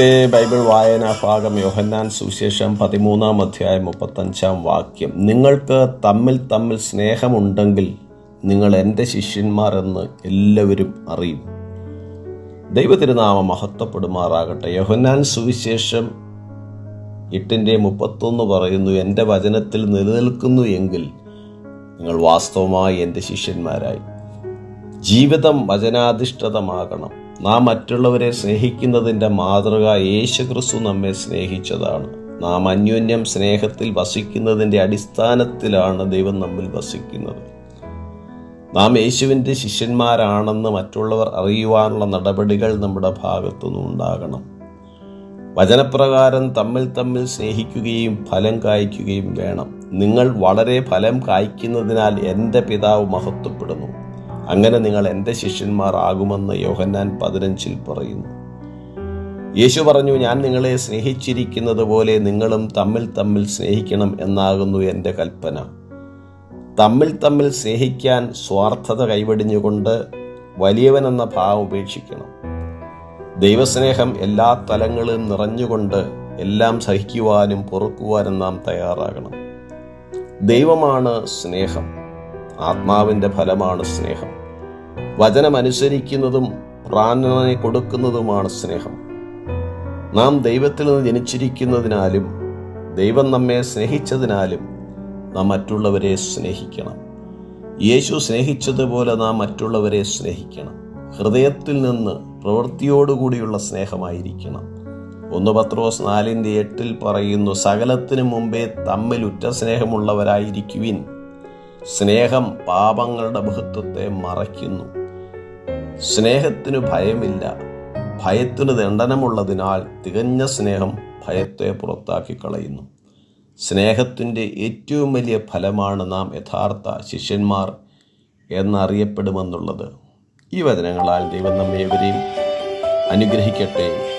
ഇന്നത്തെ ബൈബിൾ വായനാ ഭാഗം യോഹന്നാൻ സുവിശേഷം പതിമൂന്നാം അധ്യായം മുപ്പത്തഞ്ചാം വാക്യം. നിങ്ങൾക്ക് തമ്മിൽ തമ്മിൽ സ്നേഹമുണ്ടെങ്കിൽ നിങ്ങൾ എന്റെ ശിഷ്യന്മാർ എന്ന് എല്ലാവരും അറിയും. ദൈവതിരുനാമം മഹത്വപ്പെടുമാറാകട്ടെ. യോഹന്നാൻ സുവിശേഷം എട്ടിന്റെ മുപ്പത്തൊന്ന് പറയുന്നു എന്റെ വചനത്തിൽ നിലനിൽക്കുന്നു എങ്കിൽ നിങ്ങൾ വാസ്തവമായി എന്റെ ശിഷ്യന്മാരായി. ജീവിതം വചനാധിഷ്ഠിതമാകണം. നാം മറ്റുള്ളവരെ സ്നേഹിക്കുന്നതിന്റെ മാതൃക യേശുക്രിസ്തു നമ്മെ സ്നേഹിച്ചതാണ്. നാം അന്യോന്യം സ്നേഹത്തിൽ വസിക്കുന്നതിന്റെ അടിസ്ഥാനത്തിലാണ് ദൈവം നമ്മിൽ വസിക്കുന്നത്. നാം യേശുവിന്റെ ശിഷ്യന്മാരാണെന്ന് മറ്റുള്ളവർ അറിയുവാനുള്ള നടപടികൾ നമ്മുടെ ഭാഗത്തുനിന്ന് ഉണ്ടാകണം. വചനപ്രകാരം തമ്മിൽ തമ്മിൽ സ്നേഹിക്കുകയും ഫലം കായ്ക്കുകയും വേണം. നിങ്ങൾ വളരെ ഫലം കായ്ക്കുന്നതിനാൽ എന്റെ പിതാവ് മഹത്വപ്പെടുന്നു. അങ്ങനെ നിങ്ങൾ എന്റെ ശിഷ്യന്മാർ ആകുമെന്ന് യോഹന്നാൻ പതിനഞ്ചിൽ പറയുന്നു. യേശു പറഞ്ഞു ഞാൻ നിങ്ങളെ സ്നേഹിച്ചിരിക്കുന്നത് പോലെ നിങ്ങളും തമ്മിൽ തമ്മിൽ സ്നേഹിക്കണം എന്നാകുന്നു എന്റെ കൽപ്പന. തമ്മിൽ തമ്മിൽ സ്നേഹിക്കാൻ സ്വാർത്ഥത കൈവടിഞ്ഞുകൊണ്ട് വലിയവൻ എന്ന ഭാവം ഉപേക്ഷിക്കണം. ദൈവസ്നേഹം എല്ലാ തലങ്ങളിലും നിറഞ്ഞുകൊണ്ട് എല്ലാം സഹിക്കുവാനും പൊറുക്കുവാനും നാം തയ്യാറാകണം. ദൈവമാണ് സ്നേഹം. ആത്മാവിന്റെ ഫലമാണ് സ്നേഹം. വചനമനുസരിക്കുന്നതും പ്രാണനെ കൊടുക്കുന്നതുമാണ് സ്നേഹം. നാം ദൈവത്തിൽ നിന്ന് ജനിച്ചിരിക്കുന്നതിനാലും ദൈവം നമ്മെ സ്നേഹിച്ചതിനാലും നാം മറ്റുള്ളവരെ സ്നേഹിക്കണം. യേശു സ്നേഹിച്ചതുപോലെ നാം മറ്റുള്ളവരെ സ്നേഹിക്കണം. ഹൃദയത്തിൽ നിന്ന് പ്രവൃത്തിയോടുകൂടിയുള്ള സ്നേഹമായിരിക്കണം. ഒന്ന് പത്രോസ് നാലിന്റെ എട്ടിൽ പറയുന്നു സകലത്തിനു മുമ്പേ തമ്മിൽ ഉറ്റ സ്നേഹമുള്ളവരായിരിക്കുവിൻ. സ്നേഹം പാപങ്ങളുടെ ബഹുത്വത്തെ മറയ്ക്കുന്നു. സ്നേഹത്തിനു ഭയമില്ല. ഭയത്തിന് ദണ്ഡനമുള്ളതിനാൽ തികഞ്ഞ സ്നേഹം ഭയത്തെ പുറത്താക്കി കളയുന്നു സ്നേഹത്തിന്റെ ഏറ്റവും വലിയ ഫലമാണ് നാം യഥാർത്ഥ ശിഷ്യന്മാർ എന്നറിയപ്പെടുമെന്നുള്ളത്. ഈ വചനങ്ങളാൽ ദൈവം നമ്മേവരെയും അനുഗ്രഹിക്കട്ടെ.